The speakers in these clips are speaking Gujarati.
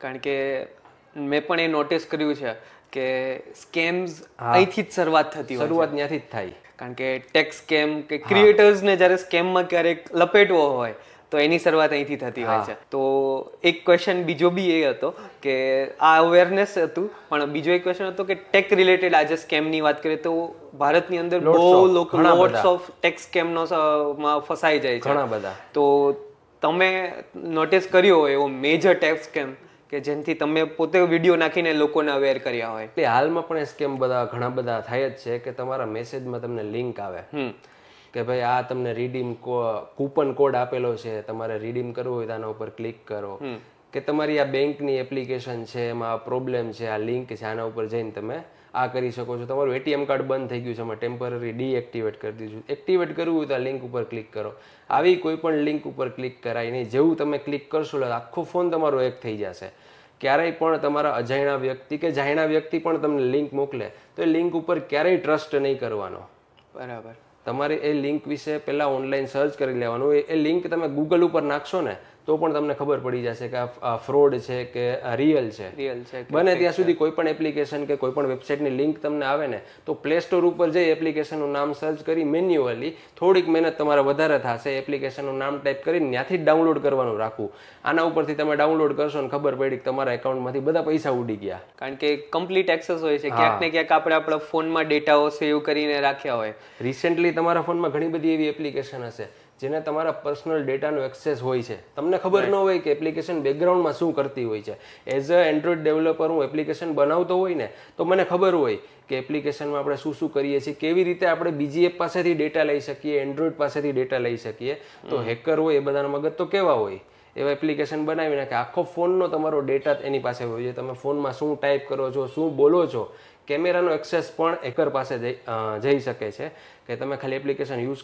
કારણ કે મેં પણ એ નોટિસ કર્યું છે કે સ્કેમ્સ અહીંથી જ શરૂઆત થતી હોય શરૂઆત ત્યાંથી જ થાય. કારણ કે ટેક્સ સ્કેમ કે ક્રિએટર્સને જ્યારે સ્કેમમાં ક્યારેક લપેટવો હોય તો એની શરૂઆત અહીંથી થતી હોય છે. તો એક ક્વેશ્ચન બીજો બી એ હતો કે આ અવેરનેસ હતું પણ બીજો એક ક્વેશ્ચન હતો કે ટેક રિલેટેડ આજે સ્કેમની વાત કરીએ તો ભારતની અંદર બહુ લોકો લોટ્સ ઓફ ટેક્સ સ્કેમનો માં ફસાઈ જાય છે. ઘણા બધા. તો તમે નોટિસ કર્યો હોય એવો મેજર ટેક્સ સ્કેમ કે જેનાથી તમે પોતે વીડિયો નાખીને લોકોને અવેર કર્યા હોય. એટલે હાલમાં પણ સ્કેમ બધા ઘણા બધા થાય જ છે કે તમારા મેસેજમાં તમને લિંક આવે. કે ભાઈ આ તમને રીડીમ કૂપન કોડ આપેલો છે તમારે રીડીમ કરવું હોય તો આના ઉપર ક્લિક કરો. કે તમારી આ બેંકની એપ્લિકેશન છે એમાં પ્રોબ્લેમ છે આ લિંક છે આના ઉપર જઈને તમે આ કરી શકો છો. તમારું એટીએમ કાર્ડ બંધ થઈ ગયું છે એમાં ટેમ્પરરી ડીએક્ટિવેટ કરી દીધું. એક્ટિવેટ કરવું હોય તો આ લિંક ઉપર ક્લિક કરો. આવી કોઈ પણ લિંક ઉપર ક્લિક કરાય નહીં. જેવું તમે ક્લિક કરશો એટલે આખો ફોન તમારો એક થઈ જશે. ક્યારેય પણ તમારા અજાણ્યા વ્યક્તિ કે જાણ્યા વ્યક્તિ પણ તમને લિંક મોકલે તો એ લિંક ઉપર ક્યારેય ટ્રસ્ટ નહીં કરવાનો. બરાબર. તમારે એ લિંક વિશે પહેલાં ઓનલાઈન સર્ચ કરી લેવાનું. એ- એ લિંક તમે ગૂગલ ઉપર નાખશો ને તો પણ તમને ખબર પડી જશે કે આ ફ્રોડ છે કે આ રિયલ છે. રિયલ છે બને ત્યાં સુધી કોઈ પણ એપ્લિકેશન કે કોઈ પણ વેબસાઇટની લિંક તમને આવે ને તો પ્લે સ્ટોર ઉપર જઈ એપ્લિકેશનનું નામ સર્ચ કરી મેન્યુઅલી થોડીક મહેનત તમારે વધારે થશે એપ્લિકેશનનું નામ ટાઈપ કરીને ત્યાંથી ડાઉનલોડ કરવાનું રાખવું. આના ઉપરથી તમે ડાઉનલોડ કરશો ને ખબર પડી કે તમારા એકાઉન્ટમાંથી બધા પૈસા ઉડી ગયા. કારણ કે કમ્પ્લીટ એક્સેસ હોય છે. ક્યાંક ને ક્યાંક આપણે આપણા ફોનમાં ડેટાઓ સેવ કરીને રાખ્યા હોય. રિસેન્ટલી તમારા ફોનમાં ઘણી બધી એવી એપ્લિકેશન હશે જેને તમારા પર્સનલ ડેટાનો એક્સેસ હોય છે. તમને ખબર ન હોય કે એપ્લિકેશન બેકગ્રાઉન્ડમાં શું કરતી હોય છે. એઝ અ એન્ડ્રોઈડ ડેવલપર હું એપ્લિકેશન બનાવતો હોય ને તો મને ખબર હોય કે એપ્લિકેશનમાં આપણે શું શું કરીએ છીએ કેવી રીતે આપણે બીજી એપ પાસેથી ડેટા લઈ શકીએ એન્ડ્રોઈડ પાસેથી ડેટા લઈ શકીએ. તો હેકર હોય એ બધાના મગજ તો કેવા હોય? એવા એપ્લિકેશન બનાવી નાખે આખો ફોનનો તમારો ડેટા એની પાસે હોય. છે તમે ફોનમાં શું ટાઈપ કરો છો શું બોલો છો કેમેરાનો એક્સેસ પણ હેકર પાસે જઈ જઈ શકે છે. કે તમે ખાલી એપ્લિકેશન યુઝ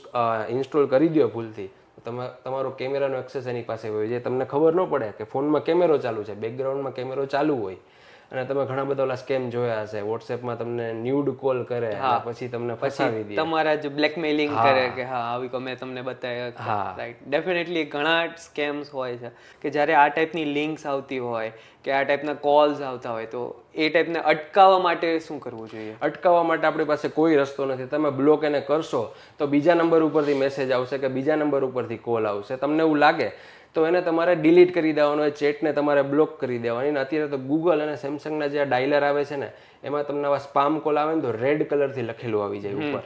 ઇન્સ્ટોલ કરી દો ભૂલથી. તમે, તમારો કેમેરાનો એક્સેસ એની પાસે હોય, જે તમને ખબર ન પડે કે ફોનમાં કેમેરો ચાલુ છે બેકગ્રાઉન્ડમાં કેમેરો ચાલુ હોય. અને તમે ઘણા બધા ઓલા સ્કેમ જોયા હશે. વોટ્સએપમાં તમને ન્યૂડ કોલ કરે હા. પછી તમને ફસાવી દે. તમારા જ બ્લેકમેલિંગ કરે કે હા આવી કે મેં તમને બતાવ્યા. રાઈટ ડેફિનેટલી ઘણા સ્કેમ્સ હોય છે કે જ્યારે આ ટાઈપની લિંક્સ આવતી હોય કે આ ટાઈપના કોલ્સ આવતા હોય તો એ ટાઈપને અટકાવવા માટે શું કરવું જોઈએ? અટકાવવા માટે આપણી પાસે કોઈ રસ્તો નથી. તમે બ્લોક એને કરશો તો બીજા નંબર ઉપરથી મેસેજ આવશે કે બીજા નંબર ઉપરથી કોલ આવશે. તમને એવું લાગે તો એને તમારે ડિલીટ કરી દેવાનો એ ચેટને તમારે બ્લોક કરી દેવાની. અને અત્યારે તો ગૂગલ અને સેમસંગના જે ડાયલર આવે છે ને એમાં તમને આવા સ્પામ કોલ આવે ને તો રેડ કલરથી લખેલું આવી જાય ઉપર.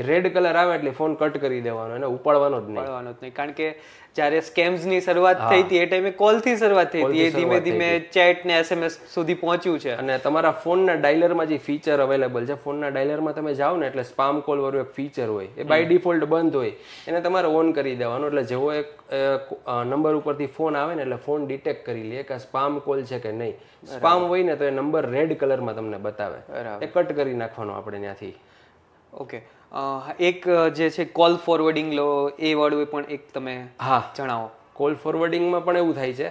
એ રેડ કલર આવે એટલે ફોન કટ કરી દેવાનો એને ઉપાડવાનો જ નહીં. પડવાનો જ નહીં. કારણ કે જ્યારે સ્કેમ્સની શરૂઆત થઈ હતી એ ટાઈમે કોલથી શરૂઆત થઈ હતી. એ ધીમે ધીમે ચેટ ને એસએમએસ સુધી પહોંચ્યું છે. અને તમારા ફોનના ડાયલરમાં જે ફીચર અવેલેબલ છે ફોનના ડાયલરમાં તમે જાઓ ને એટલે સ્પામ કોલ વાળું એક ફીચર હોય. એ બાય ડિફોલ્ટ બંધ હોય. એને તમારે ઓન કરી દેવાનું. એટલે જેવો એક નંબર ઉપરથી ફોન આવે ને એટલે ફોન ડિટેક્ટ કરી લે કે સ્પામ કોલ છે કે નહીં. સ્પામ હોય ને તો એ નંબર રેડ કલરમાં તમને બતાવે. એ કટ કરી નાખવાનો આપણે ત્યાંથી. ઓકે. એક જે છે કોલ ફોરવર્ડિંગ લો એ વાળું પણ એક તમે હા. જણાવો. કોલ ફોરવર્ડિંગમાં પણ એવું થાય છે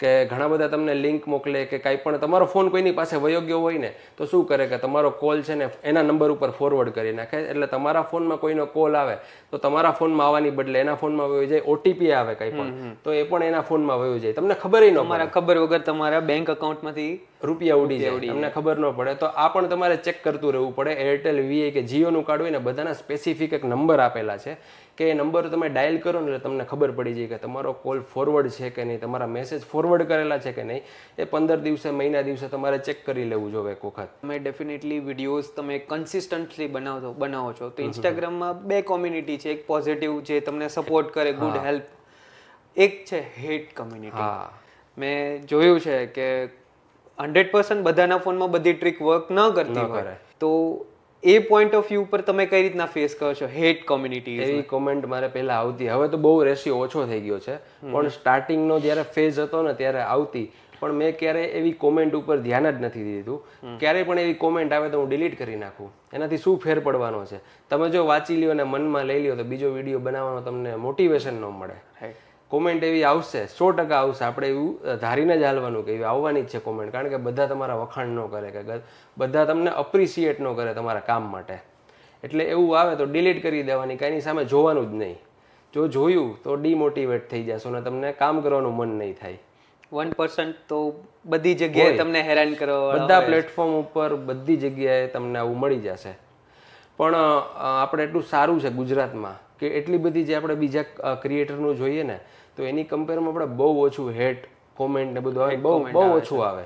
કે ઘણા બધા તમને લિંક મોકલે કે કાંઈ પણ તમારો ફોન કોઈની પાસે વયોગ્ય હોય ને તો શું કરે કે તમારો કોલ છે ને એના નંબર ઉપર ફોરવર્ડ કરી નાખે. એટલે તમારા ફોનમાં કોઈનો કોલ આવે તો તમારા ફોનમાં આવવાની બદલે એના ફોનમાં વયો જાય ઓટીપી આવે કંઈ પણ તો એ પણ એના ફોનમાં વયો જાય. તમને ખબર ન તમારા ખબર વગર તમારા બેંક અકાઉન્ટમાંથી રૂપિયા ઉડી જાય. તમને ખબર ન પડે તો આ પણ તમારે ચેક કરતું રહેવું પડે. એરટેલ વીઆઈ કે જીઓનું કાર્ડ હોય ને બધાના સ્પેસિફિક એક નંબર આપેલા છે. કે એ નંબર તમે ડાયલ કરો ને એટલે તમને ખબર પડી જાય કે તમારો કોલ ફોરવર્ડ છે કે નહીં તમારા મેસેજ ફોરવર્ડ કરેલા છે કે નહીં એ પંદર દિવસે મહિના દિવસે તમારે ચેક કરી લેવું જોવે એક વખત. તમે ડેફિનેટલી વિડીયોઝ તમે કન્સિસ્ટન્ટલી બનાવતો બનાવો છો. તો ઇન્સ્ટાગ્રામમાં બે કોમ્યુનિટી છે. એક પોઝિટિવ જે તમને સપોર્ટ કરે ગુડ હેલ્પ એક છે હેટ કમ્યુનિટી મેં જોયું છે કે હંડ્રેડ પર્સન્ટ બધાના ફોનમાં બધી ટ્રીક વર્ક ન કરતી હોય. તો એ પોઈન્ટ ઓફ વ્યૂ પર તમે કઈ રીતના ફેસ કરો છો? હેટ કોમ્યુનિટી એવી કોમેન્ટ મારે પહેલા આવતી. હવે તો બહુ રેશિયો ઓછો થઈ ગયો છે. પણ સ્ટાર્ટિંગનો જ્યારે ફેઝ હતો ને ત્યારે આવતી. પણ મેં ક્યારે એવી કોમેન્ટ ઉપર ધ્યાન જ નથી દીધું. ક્યારે પણ એવી કોમેન્ટ આવે તો હું ડિલીટ કરી નાખું. એનાથી શું ફેર પડવાનો છે? તમે જો વાંચી લ્યો અને મનમાં લઈ લ્યો તો બીજો વીડિયો બનાવવાનો તમને મોટિવેશન ન મળે. કોમેન્ટ એવી આવશે સો ટકા આવશે. આપણે એવું ધારીને જ હાલવાનું કે એવી આવવાની જ છે કોમેન્ટ કારણ કે બધા તમારા વખાણ ન કરે કે બધા તમને અપ્રિશિએટ ન કરે તમારા કામ માટે. એટલે એવું આવે તો ડિલીટ કરી દેવાની કાંઈની સામે જોવાનું જ નહીં. જો જોયું તો ડિમોટિવેટ થઈ જશો અને તમને કામ કરવાનું મન નહીં થાય. વન પર્સન્ટ તો બધી જગ્યાએ તમને હેરાન કરો બધા પ્લેટફોર્મ ઉપર બધી જગ્યાએ તમને આવું મળી જશે. પણ આપણે એટલું સારું છે ગુજરાતમાં. કે એટલી બધી જે આપણે બીજા ક્રિએટરનું જોઈએ ને તો એની કમ્પેરમાં આપણે બહુ ઓછું હેટ કોમેન્ટ ને બધું આવે બહુ બહુ ઓછું આવે.